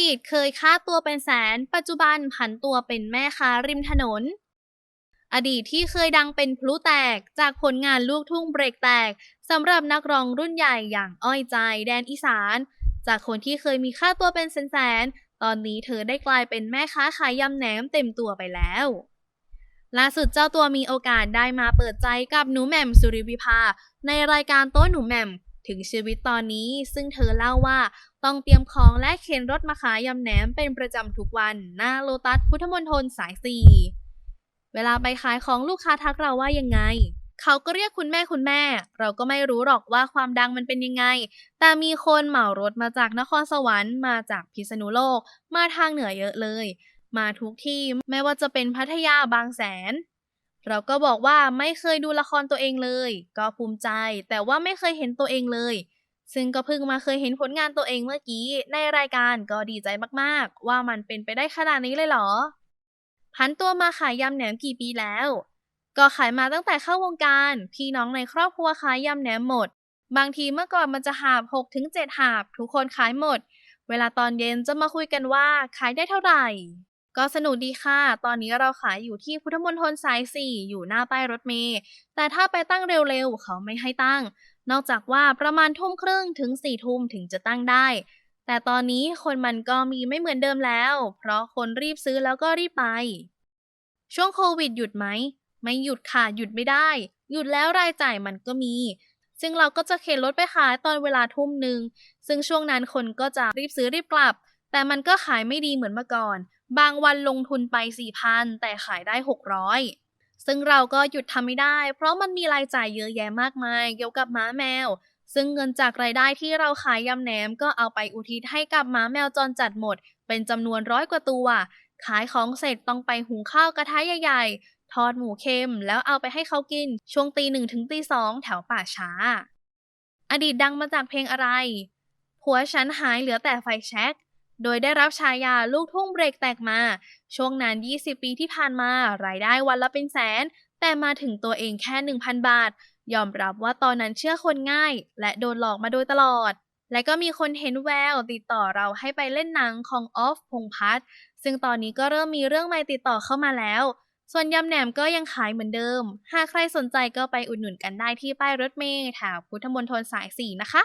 ดีตเคยค่าตัวเป็นแสน ปัจจุบันผันตัวเป็นแม่ค้าริมถนน อดีตที่เคยดังเป็นพลุแตกจากผลงานลูกทุ่งเบรกแตกสำหรับนักร้องรุ่นใหญ่อย่างอ้อยใจแดนอีสาน จากคนที่เคยมีค่าตัวเป็นแสนๆตอนนี้เธอได้กลายเป็นแม่ค้าขายยำแหนมเต็มตัวไปแล้วล่าสุดเจ้าตัวมีโอกาสได้มาเปิดใจกับหนูแหม่มสุริวิภา ในรายการโต๊ะหนูแหม่ม ถึงชีวิตตอนนี้ซึ่งเธอเล่าว่าต้องเตรียมของและเข็นรถมาขายยำแหนมเป็นประจำทุกวัน หน้าโลตัสพุทธมณฑลสายสี่เวลาไปขายของลูกค้าทักเราว่ายังไง เขาก็เรียกคุณแม่คุณแม่ เราก็ไม่รู้หรอกว่าความดังมันเป็นยังไง แต่มีคนเหมารถมาจากนครสวรรค์มาจากพิษณุโลก มาทางเหนือเยอะเลย มาทุกที่ไม่ว่าจะเป็นพัทยาบางแสน เราก็บอกว่าไม่เคยดูละครตัวเองเลย ก็ภูมิใจ แต่ว่าไม่เคยเห็นตัวเองเลย ซึ่งก็เพิ่งมาเคยเห็นผลงานตัวเองเมื่อกี้ ในรายการก็ดีใจมากๆ ว่ามันเป็นไปได้ขนาดนี้เลยเหรอพันตัวมาขายยำแหนมกี่ปีแล้ว ก็ขายมาตั้งแต่เข้าวงการ พี่น้องในครอบครัวขายยำแหนมหมด บางทีเมื่อก่อนมันจะหาบ6ถึง7หาบ ทุกคนขายหมด เวลาตอนเย็นจะมาคุยกันว่าขายได้เท่าไหร่ ก็สนุกดีค่ะ ตอนนี้เราขายอยู่ที่พุทธมณฑลสาย 4 อยู่หน้าป้ายรถเมล์แต่ถ้าไปตั้งเร็วๆ เขาไม่ให้ตั้ง นอกจากว่าประมาณทุ่มครึ่งถึง4ี่ทุ่มถึงจะตั้งได้ แต่ตอนนี้คนมันก็มีไม่เหมือนเดิมแล้ว เพราะคนรีบซื้อแล้วก็รีบไป ช่วงโควิดหยุดไหม ไม่หยุดค่ะ หยุดไม่ได้ หยุดแล้วรายจ่ายมันก็มี ซึ่งเราก็จะเข็นรถไปขายตอนเวลาทุ่มหนึ่ง ซึ่งช่วงนั้นคนก็จะรีบซื้อรีบกลับ แต่มันก็ขายไม่ดีเหมือนเมื่อก่อน บางวันลงทุนไป 4,000 แต่ขายได้ 600 ซึ่งเราก็หยุดทำไม่ได้ เพราะมันมีรายจ่ายเยอะแยะมากมาย เกี่ยวกับหม้าแมว ซึ่งเงินจากรายได้ที่เราขายยำแหนมก็เอาไปอุทิศให้กับหม้าแมวจรจัดหมด เป็นจำนวนร้อยกว่าตัว ขายของเสร็จต้องไปหุงข้าวกระทะใหญ่ๆ ทอดหมูเค็มแล้วเอาไปให้เขากิน ช่วงตีหนึ่งถึงตีสองแถวป่าช้า อดีตดังมาจากเพลงอะไรผัวฉันหายเหลือแต่ไฟแช็ก โดยได้รับฉายาลูกทุ่งเบรกแตกมา ช่วงนั้น20 ปีที่ผ่านมา รายได้วันละเป็นแสน แต่มาถึงตัวเองแค่ 1,000 บาท ยอมรับว่าตอนนั้นเชื่อคนง่าย และโดนหลอกมาโดยตลอด และก็มีคนเห็นแววติดต่อเราให้ไปเล่นหนังของออฟพงพัฒน์ซึ่งตอนนี้ก็เริ่มมีเรื่องใหม่ติดต่อเข้ามาแล้ว ส่วนยำแหนมก็ยังขายเหมือนเดิม หากใครสนใจก็ไปอุดหนุนกันได้ที่ป้ายรถเมล์แถวพุทธมณฑลสาย 4 นะคะ